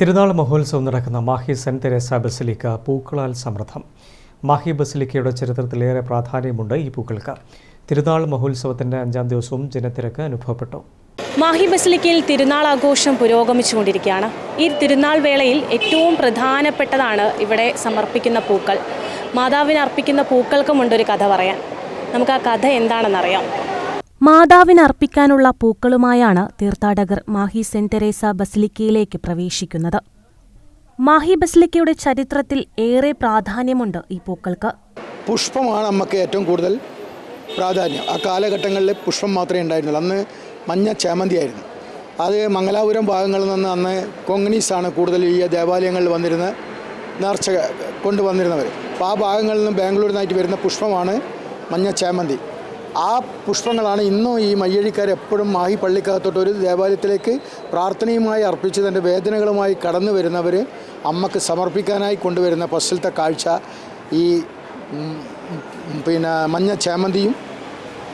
തിരുനാൾ മഹോത്സവം നടക്കുന്ന Mahe saint Teresa basilica പൂക്കളാൽ സമൃദ്ധം. മാഹി ബസിലിക്കയുടെ ചരിത്രത്തിലേറെ പ്രാധാന്യമുണ്ട് ഈ പൂക്കൾക്ക്. തിരുനാൾ മഹോത്സവത്തിന്റെ അഞ്ചാം ദിവസവും ജനത്തിരക്ക് അനുഭവപ്പെട്ടു. മാഹി ബസിലിക്കയിൽ തിരുനാൾ ആഘോഷം പുരോഗമിച്ചുകൊണ്ടിരിക്കുകയാണ്. ഈ തിരുനാൾ വേളയിൽ ഏറ്റവും പ്രധാനപ്പെട്ടതാണ് ഇവിടെ സമർപ്പിക്കുന്ന പൂക്കൾ. മാതാവിന് അർപ്പിക്കുന്ന പൂക്കൾക്കുമുണ്ട് ഒരു കഥ പറയാൻ. നമുക്ക് ആ കഥ എന്താണെന്നറിയാം. മാതാവിന് അർപ്പിക്കാനുള്ള പൂക്കളുമായാണ് തീർത്ഥാടകർ മാഹി സെന്റ് തെരേസ ബസിലിക്കയിലേക്ക് പ്രവേശിക്കുന്നത്. മാഹി ബസിലിക്കയുടെ ചരിത്രത്തിൽ ഏറെ പ്രാധാന്യമുണ്ട് ഈ പൂക്കൾക്ക്. പുഷ്പമാണ് നമുക്ക് ഏറ്റവും കൂടുതൽ പ്രാധാന്യം. ആ കാലഘട്ടങ്ങളിൽ പുഷ്പം മാത്രമേ ഉണ്ടായിരുന്നുള്ളൂ. അന്ന് മഞ്ഞ ചേമന്തിയായിരുന്നു അത് മംഗലാപുരം ഭാഗങ്ങളിൽ നിന്ന് അന്ന് കൊങ്ങണീസാണ് കൂടുതൽ ഈ ദേവാലയങ്ങളിൽ വന്നിരുന്ന നേർച്ച കൊണ്ടുവന്നിരുന്നവർ അപ്പോൾ ആ ഭാഗങ്ങളിൽ നിന്ന് ബാംഗ്ലൂരിൽ നിന്നായിട്ട് വരുന്ന പുഷ്പമാണ് മഞ്ഞ ചേമന്തി. ആ പുഷ്പങ്ങളാണ് ഇന്നും ഈ മയ്യഴിക്കാർ എപ്പോഴും മാഹി പള്ളിക്കകത്തോട്ട് ഒരു ദേവാലയത്തിലേക്ക് പ്രാർത്ഥനയുമായി അർപ്പിച്ച് തന്റെ വേദനകളുമായി കടന്നു വരുന്നവർ അമ്മയ്ക്ക് സമർപ്പിക്കാനായി കൊണ്ടുവരുന്ന പശ്ചിലത്തെ കാഴ്ച ഈ പിന്നെ മഞ്ഞ ചേമന്തിയും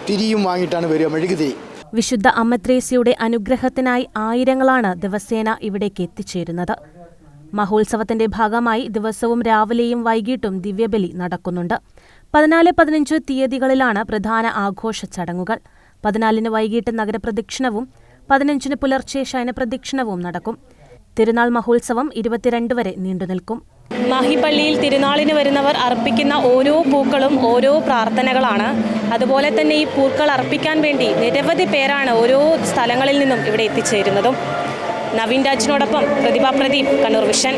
തിരിയും വാങ്ങിയിട്ടാണ് വരിക മെഴുകുതിരി. വിശുദ്ധ അമ്മത്രേസ്യയുടെ അനുഗ്രഹത്തിനായി ആയിരങ്ങളാണ് ദിവസേന ഇവിടേക്ക് എത്തിച്ചേരുന്നത്. മഹോത്സവത്തിന്റെ ഭാഗമായി ദിവസവും രാവിലെയും വൈകിട്ടും ദിവ്യബലി നടക്കുന്നുണ്ട്. പതിനാല് പതിനഞ്ച് തീയതികളിലാണ് പ്രധാന ആഘോഷ ചടങ്ങുകൾ. പതിനാലിന് വൈകിട്ട് നഗരപ്രദക്ഷിണവും പതിനഞ്ചിന് പുലർച്ചെ ശയനപ്രദക്ഷിണവും നടക്കും. തിരുനാൾ മഹോത്സവം ഇരുപത്തിരണ്ട് വരെ നീണ്ടുനിൽക്കും. മാഹിപ്പള്ളിയിൽ തിരുനാളിന് വരുന്നവർ അർപ്പിക്കുന്ന ഓരോ പൂക്കളും ഓരോ പ്രാർത്ഥനകളാണ്. അതുപോലെ തന്നെ ഈ പൂക്കൾ അർപ്പിക്കാൻ വേണ്ടി നിരവധി പേരാണ് ഓരോ സ്ഥലങ്ങളിൽ നിന്നും ഇവിടെ എത്തിച്ചേരുന്നതും. നവീൻ രാജിനോടൊപ്പം പ്രതിഭ പ്രദീപ് കണ്ണൂർ വിഷൻ.